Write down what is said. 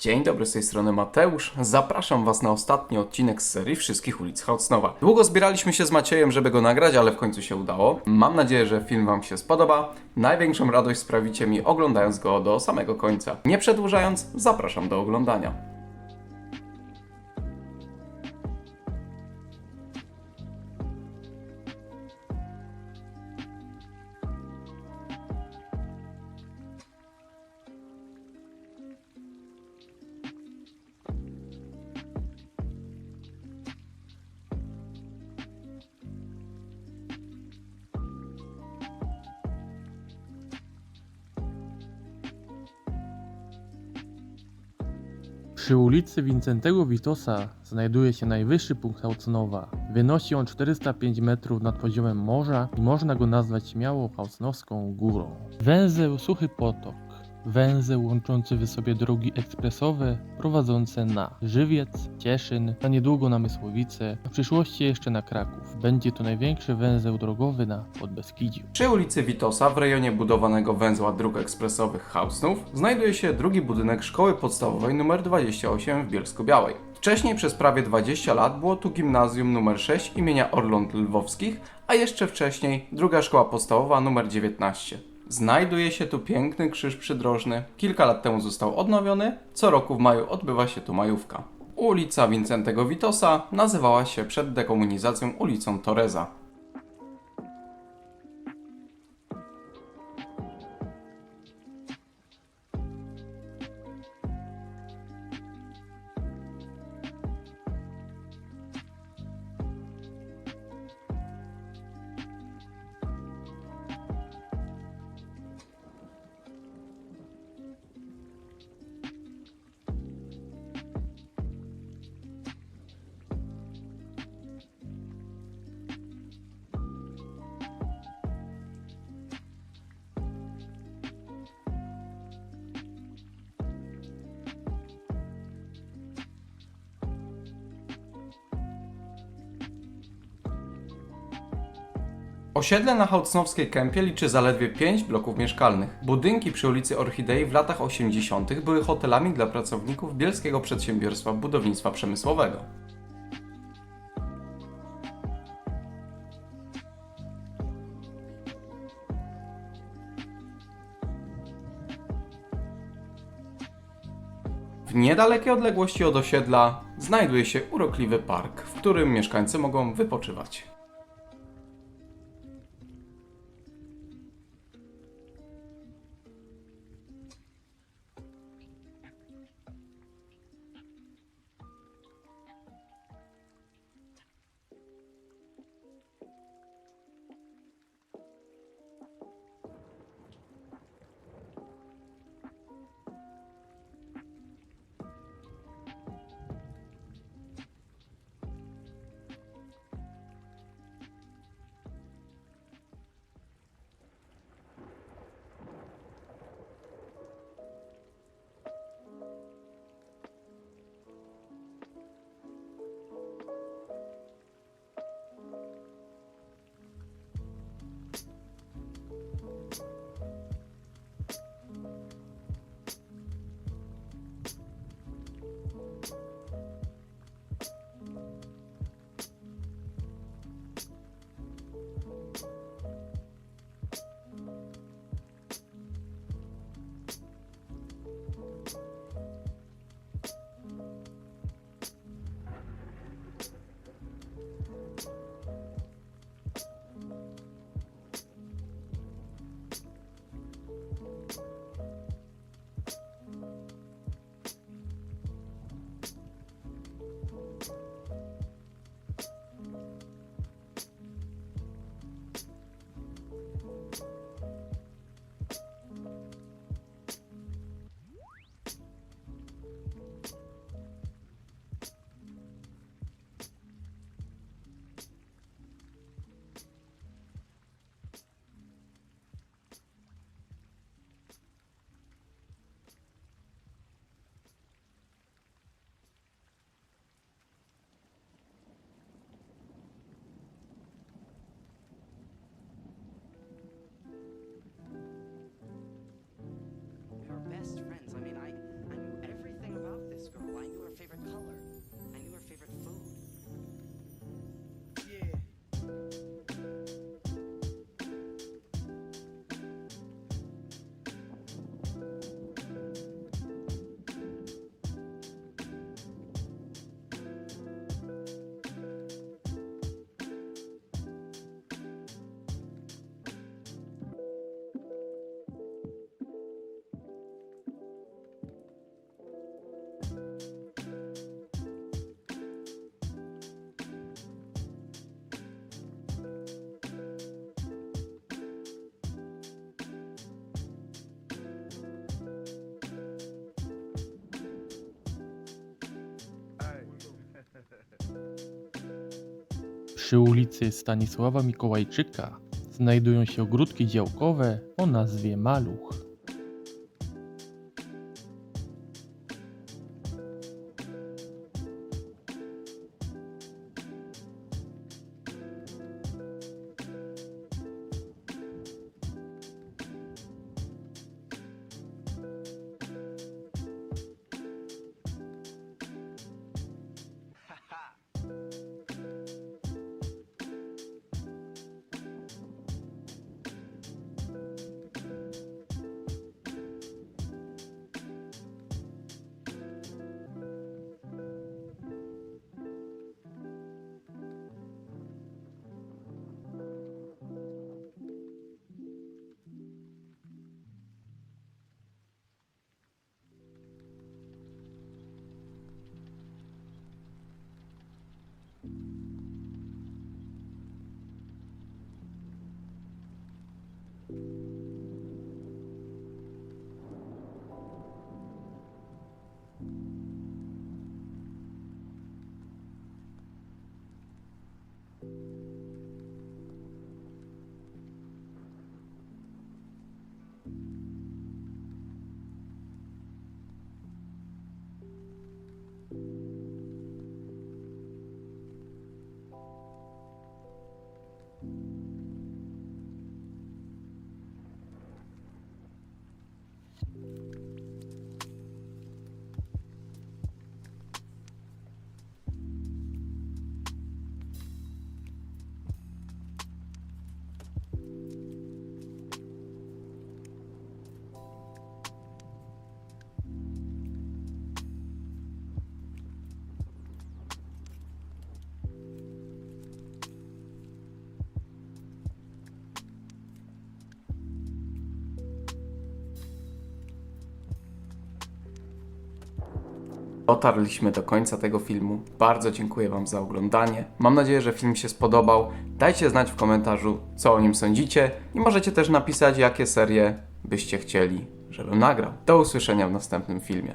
Dzień dobry, z tej strony Mateusz. Zapraszam Was na ostatni odcinek z serii Wszystkich ulic Hautsnowa. Długo zbieraliśmy się z Maciejem, żeby go nagrać, ale w końcu się udało. Mam nadzieję, że film Wam się spodoba. Największą radość sprawicie mi oglądając go do samego końca. Nie przedłużając, zapraszam do oglądania. Przy ulicy Wincentego Witosa znajduje się najwyższy punkt Haucnowa. Wynosi on 405 metrów nad poziomem morza i można go nazwać śmiało Haucnowską górą. Węzeł Suchy Potok. Węzeł łączący w sobie drogi ekspresowe prowadzące na Żywiec, Cieszyn, a niedługo na Mysłowice, a w przyszłości jeszcze na Kraków. Będzie to największy węzeł drogowy na Podbeskidziu. Przy ulicy Witosa, w rejonie budowanego węzła dróg ekspresowych Hausnów, znajduje się drugi budynek szkoły podstawowej nr 28 w Bielsku-Białej. Wcześniej przez prawie 20 lat było tu gimnazjum nr 6 imienia Orląt Lwowskich, a jeszcze wcześniej druga szkoła podstawowa nr 19. Znajduje się tu piękny krzyż przydrożny. Kilka lat temu został odnowiony. Co roku w maju odbywa się tu majówka. Ulica Wincentego Witosa nazywała się przed dekomunizacją ulicą Toreza. Osiedle na Haucnowskiej Kępie liczy zaledwie 5 bloków mieszkalnych. Budynki przy ulicy Orchidei w latach 80. były hotelami dla pracowników Bielskiego Przedsiębiorstwa Budownictwa Przemysłowego. W niedalekiej odległości od osiedla znajduje się urokliwy park, w którym mieszkańcy mogą wypoczywać. Przy ulicy Stanisława Mikołajczyka znajdują się ogródki działkowe o nazwie Maluch. Dotarliśmy do końca tego filmu. Bardzo dziękuję Wam za oglądanie. Mam nadzieję, że film się spodobał. Dajcie znać w komentarzu, co o nim sądzicie i możecie też napisać, jakie serie byście chcieli, żebym nagrał. Do usłyszenia w następnym filmie.